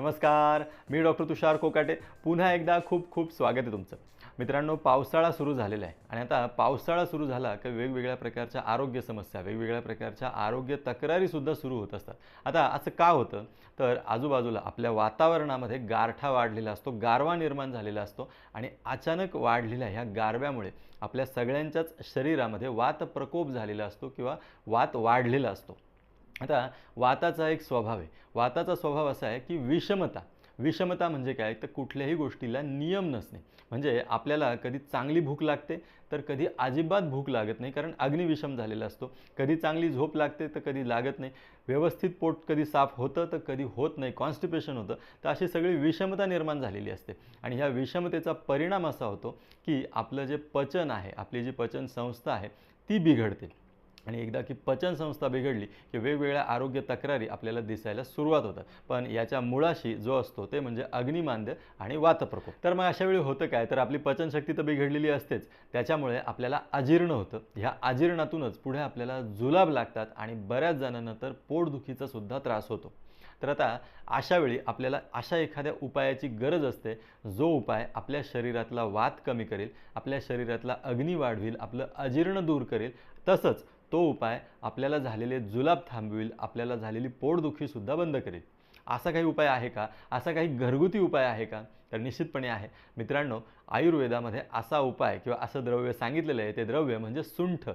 नमस्कार मी डॉक्टर तुषार कोकाटे. पुन्हा एकदा खूप खूप स्वागत आहे तुमचं. मित्रांनो पावसाळा सुरू झालेला आहे आणि आता पावसाळा सुरू झाला की वेगवेगळ्या प्रकारच्या आरोग्य समस्या वेगवेगळ्या प्रकारच्या आरोग्य तक्रारीसुद्धा सुरू होत असतात. आता असं का होतं? तर आजूबाजूला आपल्या वातावरणामध्ये गारठा वाढलेला असतो गारवा निर्माण झालेला असतो आणि अचानक वाढलेल्या ह्या गारव्यामुळे आपल्या सगळ्यांच्याच शरीरामध्ये वात प्रकोप झालेला असतो किंवा वात वाढलेला असतो. आता वाताचा एक स्वभाव आहे. वाताचा स्वभाव असा आहे की विषमता. विषमता म्हणजे काय? तर कुठल्याही गोष्टीला नियम नसणे. म्हणजे आपल्याला कधी चांगली भूक लागते तर कधी अजिबात भूक लागत नाही कारण अग्निविषम झालेला असतो. कधी चांगली झोप लागते तर कधी लागत नाही. व्यवस्थित पोट कधी साफ होतं तर कधी होत नाही. कॉन्स्टिपेशन होतं. तर अशी सगळी विषमता निर्माण झालेली असते. आणि ह्या विषमतेचा परिणाम असा होतो की आपलं जे पचन आहे आपली जी पचन संस्था आहे ती बिघडते. आणि एकदा की पचनसंस्था बिघडली की वेगवेगळ्या आरोग्य तक्रारी आपल्याला दिसायला सुरुवात होतात. पण याच्या मुळाशी जो असतो ते म्हणजे अग्निमांद्य आणि वातप्रकोप. तर मग अशा वेळी होतं काय? तर आपली पचनशक्ती तर बिघडलेली असतेच. त्याच्यामुळे आपल्याला अजीर्ण होतं. ह्या अजीर्णातूनच पुढे आपल्याला जुलाब लागतात आणि बऱ्याच जणांना तर पोटदुखीचा सुद्धा त्रास होतो. तर आता अशा वेळी आपल्याला अशा एखाद्या उपायाची गरज असते. जो उपाय आपल्या शरीरातला वात कमी करेल आपल्या शरीरातला अग्नी वाढवील आपलं अजीर्ण दूर करेल तसंच तो उपाय आपल्याला झालेले जुलाब थांबवेल आपल्याला झालेली पोटदुखीसुद्धा बंद करेल. असा काही उपाय आहे का? असा काही घरगुती उपाय आहे का? तर निश्चितपणे आहे. मित्रांनो आयुर्वेदामध्ये असा उपाय किंवा असं द्रव्य सांगितलेलं आहे ते द्रव्य म्हणजे सुंठ.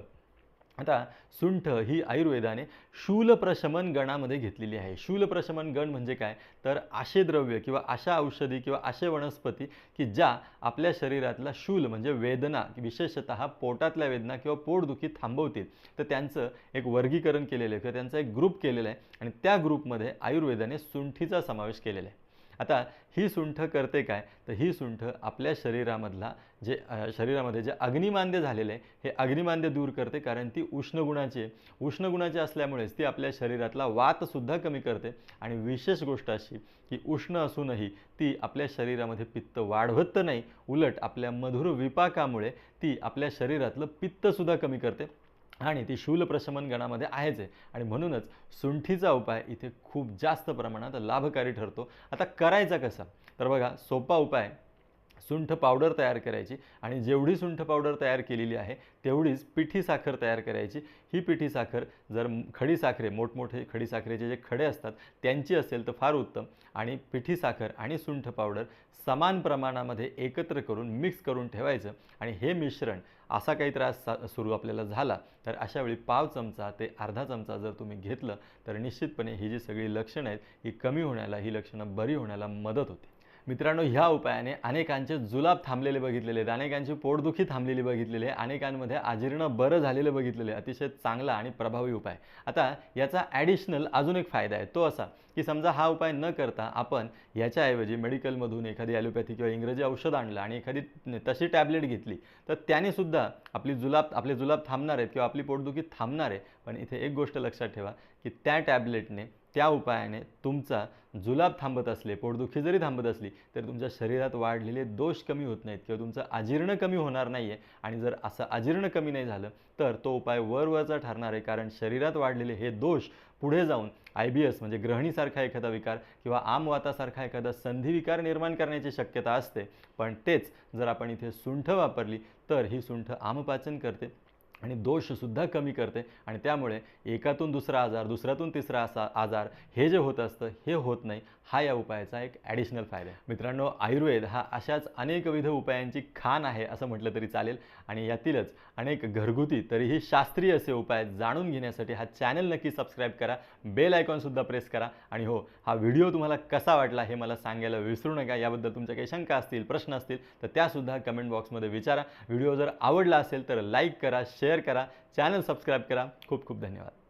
आता सुंठ ही आयुर्वेदाने शूलप्रशमन गणामध्ये घेतलेली आहे. शूलप्रशमन गण म्हणजे काय? तर असे द्रव्य किंवा अशा औषधी किंवा असे वनस्पती की ज्या आपल्या शरीरातला शूल म्हणजे वेदना विशेषत पोटातल्या वेदना किंवा पोटदुखी थांबवतील. तर त्यांचं एक वर्गीकरण केलेलं आहे किंवा त्यांचा एक ग्रुप केलेला आहे आणि त्या ग्रुपमध्ये आयुर्वेदाने सुंठीचा समावेश केलेला आहे. आता ही सुंठ करते काय? तर ही सुंठ आपल्या शरीरामधला जे शरीरामध्ये जे अग्निमांद्य झालेले आहे हे अग्निमांद्य दूर करते कारण ती उष्णगुणाची आहे. उष्णगुणाची असल्यामुळेच ती आपल्या शरीरातला वातसुद्धा कमी करते. आणि विशेष गोष्ट अशी की उष्ण असूनही ती आपल्या शरीरामध्ये पित्त वाढवत तर नाही उलट आपल्या मधुर विपाकामुळे ती आपल्या शरीरातलं पित्तसुद्धा कमी करते. आणि ती शूलप्रशमन गणामध्ये आहेच आहे. आणि म्हणूनच सुंठीचा उपाय इथे खूप जास्त प्रमाणात लाभकारी ठरतो. आता करायचा कसा? तर बघा सोपा उपाय सुंठ पावडर तयार करायची आणि जेवढी सुंठ पावडर तयार केलेली आहे तेवढीच पिठी साखर तयार करायची. ही पिठी साखर जर खडी साखरे मोठमोठे खडी साखरेचे जे खडे असतात त्यांची असेल तर फार उत्तम. आणि पिठी साखर आणि सुंठ पावडर समान प्रमाणामध्ये एकत्र करून मिक्स करून ठेवायचं. आणि हे मिश्रण असा काही त्रास सा सुरू आपल्याला झाला तर अशावेळी पाव चमचा ते अर्धा चमचा जर तुम्ही घेतलं तर निश्चितपणे ही जी सगळी लक्षणं आहेत ही कमी होण्याला ही लक्षणं बरी होण्याला मदत होते. मित्रांनो ह्या उपायाने अनेकांचे जुलाब थांबलेले बघितलेले आहेत. अनेकांची पोटदुखी थांबलेली बघितलेली आहे. अनेकांमध्ये आजीर्ण बरं झालेलं बघितलेलं आहे. अतिशय चांगला आणि प्रभावी उपाय. आता याचा ॲडिशनल अजून एक फायदा आहे. तो असा की समजा हा उपाय न करता आपण याच्याऐवजी मेडिकलमधून एखादी ॲलोपॅथी किंवा इंग्रजी औषध आणलं आणि एखादी तशी टॅबलेट घेतली तर त्याने सुद्धा आपली जुलाब आपले जुलाब थांबणार आहेत किंवा आपली पोटदुखी थांबणार आहे. पण इथे एक गोष्ट लक्षात ठेवा की त्या टॅबलेटने त्या उपायाने तुमचा जुलाब थांबत असले पोटदुखी जरी थांबत असली तर तुमच्या शरीरात वाढलेले दोष कमी होत नाहीत किंवा तुमचं अजीर्ण कमी होणार नाही आहे आणि जर असं अजीर्ण कमी नाही झालं तर तो उपाय वरवरचा ठरणार आहे. कारण शरीरात वाढलेले हे दोष पुढे जाऊन आय बी एस म्हणजे ग्रहणीसारखा एखादा विकार किंवा आमवातासारखा एखादा संधिविकार निर्माण करण्याची शक्यता असते. पण तेच जर आपण इथे सुंठ वापरली तर ही सुंठ आमपाचन करते. आणि दोषसुद्धा कमी करते. आणि त्यामुळे एकातून दुसरा आजार दुसऱ्यातून तिसरा असा आजार हे जे होत असतं हे होत नाही हा या उपायाचा एक ॲडिशनल फायदा आहे. मित्रांनो आयुर्वेद हा अशाच अनेकविध उपायांची खान आहे असं म्हटलं तरी चालेल. आणि यातीलच अनेक घरगुती तरीही शास्त्रीय असे उपाय जाणून घेण्यासाठी हा चॅनल नक्की सबस्क्राईब करा. बेल आयकॉनसुद्धा प्रेस करा. आणि हो हा व्हिडिओ तुम्हाला कसा वाटला हे मला सांगायला विसरू नका. याबद्दल तुमच्या काही शंका असतील प्रश्न असतील तर त्यासुद्धा कमेंट बॉक्समध्ये विचारा. व्हिडिओ जर आवडला असेल तर लाईक करा शेअर करा चॅनल सबस्क्राईब करा. खूप खूप धन्यवाद.